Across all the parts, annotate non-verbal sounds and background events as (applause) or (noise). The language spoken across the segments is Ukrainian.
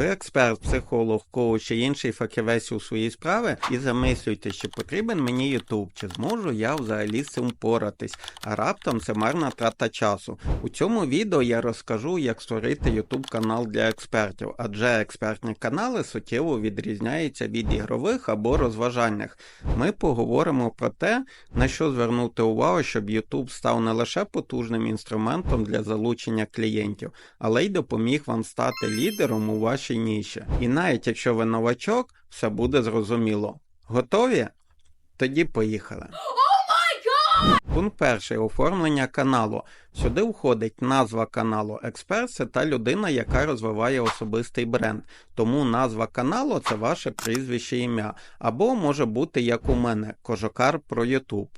Ви експерт, психолог, коуч чи інший фахівець у своїй справі і замислюєте, чи потрібен мені YouTube, чи зможу я взагалі з цим впоратись, а раптом це марна трата часу. У цьому відео я розкажу, як створити YouTube канал для експертів, адже експертні канали суттєво відрізняються від ігрових або розважальних. Ми поговоримо про те, на що звернути увагу, щоб YouTube став не лише потужним інструментом для залучення клієнтів, але й допоміг вам стати лідером у вашій ніші. І навіть якщо ви новачок, все буде зрозуміло. Готові? Тоді поїхали. (gasps) (gasps) Пункт перший оформлення каналу. Сюди входить назва каналу Експерт це та людина, яка розвиває особистий бренд. Тому назва каналу це ваше прізвище ім'я. Або може бути як у мене Кожокар про Ютуб.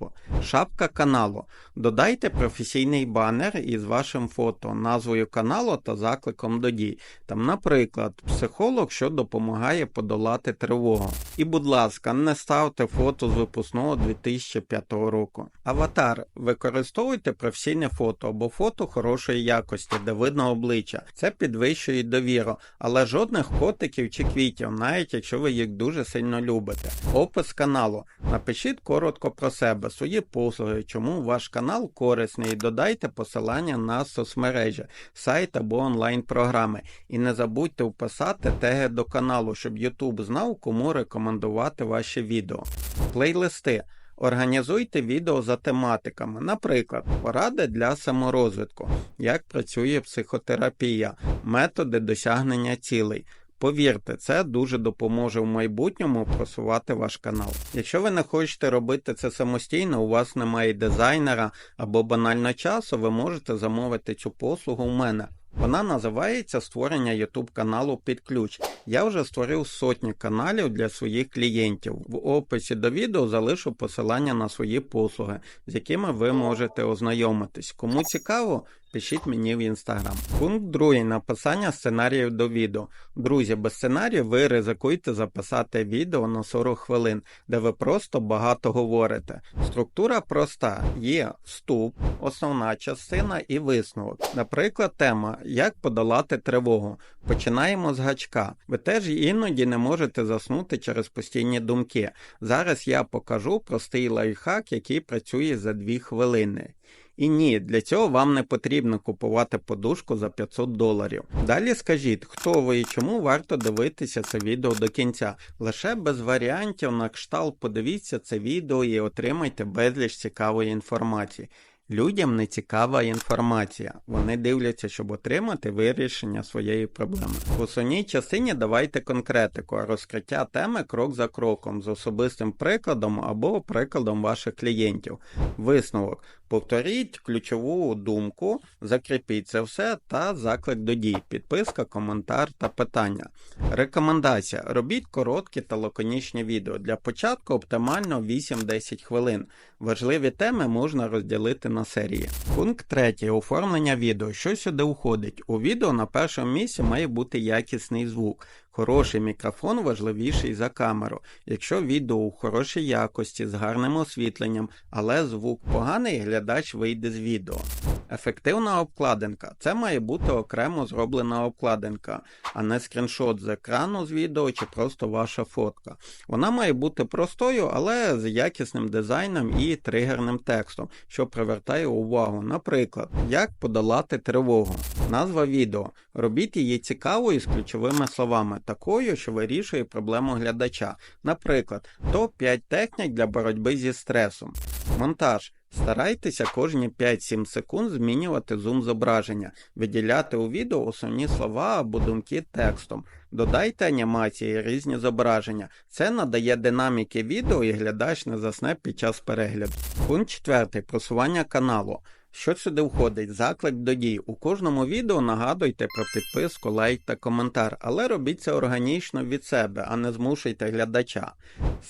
Шапка каналу. Додайте професійний банер із вашим фото, назвою каналу та закликом до дій. Там, наприклад, психолог, що допомагає подолати тривогу. І, будь ласка, не ставте фото з випускного 2005 року. Аватар. Використовуйте професійне фото або фото хорошої якості, де видно обличчя. Це підвищує довіру, але жодних котиків чи квітів, навіть якщо ви їх дуже сильно любите. Опис каналу. Напишіть коротко про себе, свої послуги, чому ваш канал корисний, і додайте посилання на соцмережі, сайт або онлайн-програми. І не забудьте вписати теги до каналу, щоб YouTube знав, кому рекомендувати ваші відео. Плейлисти. Організуйте відео за тематиками, наприклад, поради для саморозвитку, як працює психотерапія, методи досягнення цілей. Повірте, це дуже допоможе в майбутньому просувати ваш канал. Якщо ви не хочете робити це самостійно, у вас немає дизайнера або банально часу, ви можете замовити цю послугу у мене. Вона називається створення YouTube каналу під ключ. Я вже створив сотні каналів для своїх клієнтів. В описі до відео залишу посилання на свої послуги, з якими ви можете ознайомитись. Кому цікаво, пишіть мені в інстаграм. Пункт другий написання сценаріїв до відео. Друзі, без сценарію ви ризикуєте записати відео на 40 хвилин, де ви просто багато говорите. Структура проста: є вступ, основна частина і висновок. Наприклад, тема як подолати тривогу. Починаємо з гачка. Ви теж іноді не можете заснути через постійні думки. Зараз я покажу простий лайфхак, який працює за 2 хвилини. І ні, для цього вам не потрібно купувати подушку за 500 доларів. Далі скажіть, хто ви і чому варто дивитися це відео до кінця. Лише без варіантів на кшталт подивіться це відео і отримайте безліч цікавої інформації. Людям не цікава інформація. Вони дивляться, щоб отримати вирішення своєї проблеми. В основній частині давайте конкретику, розкриття теми крок за кроком з особистим прикладом або прикладом ваших клієнтів. Висновок. Повторіть ключову думку, закріпіть це все та заклик до дій, підписка, коментар та питання. Рекомендація: робіть короткі та лаконічні відео. Для початку оптимально 8-10 хвилин. Важливі теми можна розділити на серії. Пункт 3. Оформлення відео. Що сюди уходить? У відео на першому місці має бути якісний звук. Хороший мікрофон важливіший за камеру. Якщо відео у хорошій якості з гарним освітленням, але звук поганий, глядач вийде з відео. Ефективна обкладинка. Це має бути окремо зроблена обкладинка, а не скріншот з екрану з відео чи просто ваша фотка. Вона має бути простою, але з якісним дизайном і тригерним текстом, що привертає увагу. Наприклад, як подолати тривогу. Назва відео. Робіть її цікавою з ключовими словами, такою, що вирішує проблему глядача. Наприклад, топ-5 технік для боротьби зі стресом. Монтаж. Старайтеся кожні 5-7 секунд змінювати зум зображення, виділяти у відео основні слова або думки текстом. Додайте анімації, різні зображення. Це надає динаміки відео і глядач не засне під час перегляду. Пункт 4. Просування каналу. Що сюди входить? Заклик до дій. У кожному відео нагадуйте про підписку, лайк та коментар, але робіть це органічно від себе, а не змушуйте глядача.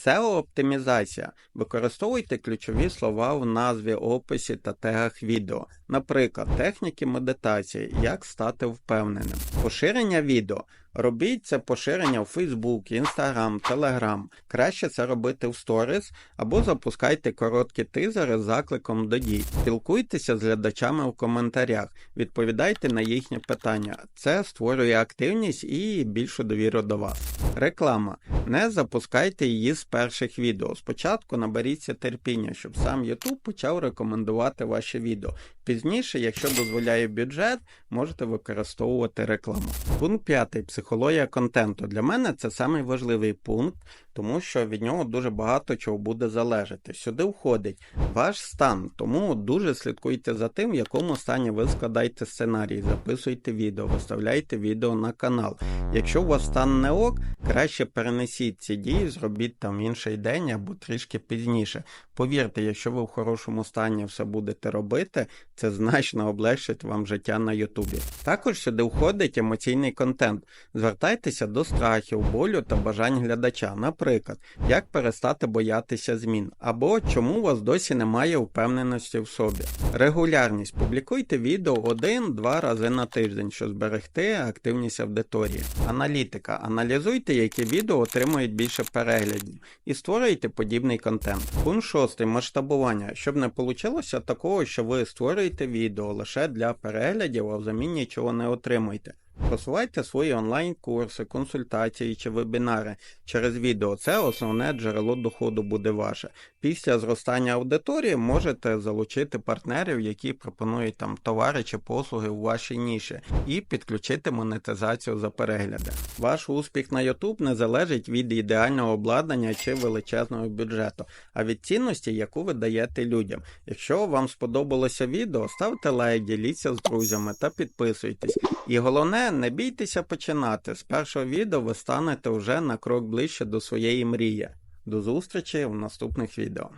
SEO-оптимізація. Використовуйте ключові слова в назві, описі та тегах відео. Наприклад, техніки медитації, як стати впевненим. Поширення відео. Робіть це поширення в Facebook, Instagram, Telegram. Краще це робити в Stories або запускайте короткі тизери з закликом до дій. Спілкуйтеся з глядачами у коментарях, відповідайте на їхні питання. Це створює активність і більшу довіру до вас. Реклама. Не запускайте її з перших відео. Спочатку наберіться терпіння, щоб сам YouTube почав рекомендувати ваші відео. Пізніше, якщо дозволяє бюджет, можете використовувати рекламу. Пункт 5. Психологія контенту. Для мене це найважливіший пункт, тому що від нього дуже багато чого буде залежати. Сюди входить ваш стан, тому дуже слідкуйте за тим, в якому стані ви складаєте сценарій, записуйте відео, виставляйте відео на канал. Якщо у вас стан не ок, краще перенесіть ці дії, зробіть там інший день або трішки пізніше. Повірте, якщо ви в хорошому стані все будете робити, це значно облегшить вам життя на Ютубі. Також сюди входить емоційний контент. Звертайтеся до страхів, болю та бажань глядача. Наприклад, як перестати боятися змін, або чому у вас досі немає впевненості в собі. Регулярність. Публікуйте відео один-два рази на тиждень, щоб зберегти активність аудиторії. Аналітика. Аналізуйте, які відео отримують більше переглядів, і створюйте подібний контент. Пункт 6. Масштабування. Щоб не вийшло такого, що ви створюєте відео лише для переглядів, а взамін нічого не отримуєте. Просувайте свої онлайн-курси, консультації чи вебінари через відео. Це основне джерело доходу буде ваше. Після зростання аудиторії можете залучити партнерів, які пропонують там товари чи послуги у вашій ніші, і підключити монетизацію за перегляди. Ваш успіх на YouTube не залежить від ідеального обладнання чи величезного бюджету, а від цінності, яку ви даєте людям. Якщо вам сподобалося відео, ставте лайк, діліться з друзями та підписуйтесь. І головне, не бійтеся починати. З першого відео ви станете вже на крок ближче до своєї мрії. До зустрічі в наступних відео.